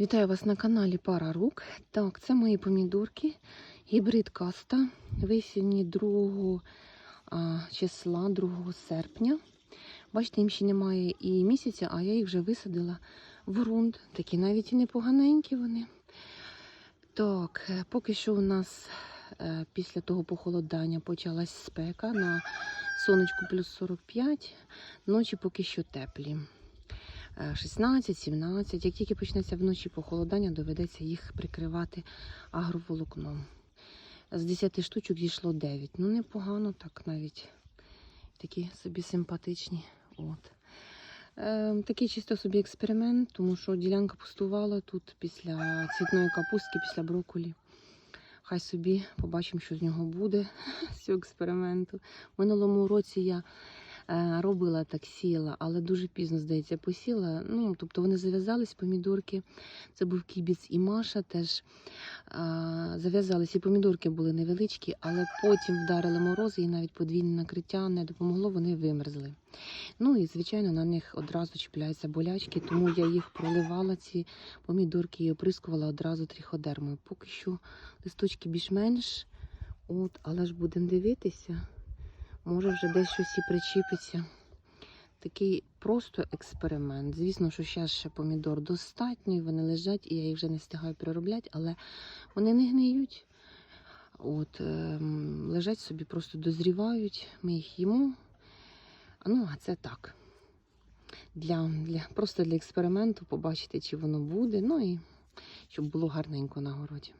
Вітаю вас на каналі Пара Рук. Так, це мої помідорки. Гібрид каста. Висівні 2 а, числа, 2 серпня. Бачите, їм ще немає і місяця, а я їх вже висадила в ґрунт. Такі навіть і непоганенькі вони. Так, е, поки що у нас е, після того похолодання почалась спека на сонечку плюс 45. Ночі поки що теплі. 16-17. Як тільки почнеться вночі похолодання, доведеться їх прикривати агроволокном. З 10 штучок дійшло 9. Ну, непогано, так навіть такі собі симпатичні. От. Е, такий чисто собі експеримент, тому що ділянка пустувала тут після цвітної капустки, після брокколі. Хай собі побачимо, що з нього буде з цього експерименту. В Минулому році я робила так, сіяла, але дуже пізно, здається, посіла. Ну, тобто вони зав'язались, помідорки. Це був кібіц і Маша теж е, зав'язались. І помідорки були невеличкі, але потім вдарили морози і навіть подвійне накриття не допомогло, вони вимерзли. Ну і, звичайно, на них одразу чіпляються болячки, тому я їх проливала, ці помідорки, і оприскувала одразу тріходермою. Поки що листочки більш-менш, от, але ж будемо дивитися. Може вже десь щось і причіпиться. Такий просто експеримент. Звісно, що зараз ще помідор достатньо, і вони лежать, і я їх вже не встигаю переробляти, але вони не гниють. От, ем, лежать собі, просто дозрівають, ми їх їмо. А Ну, а це так. Для, для, просто для експерименту побачити, чи воно буде. Ну і щоб було гарненько на городі.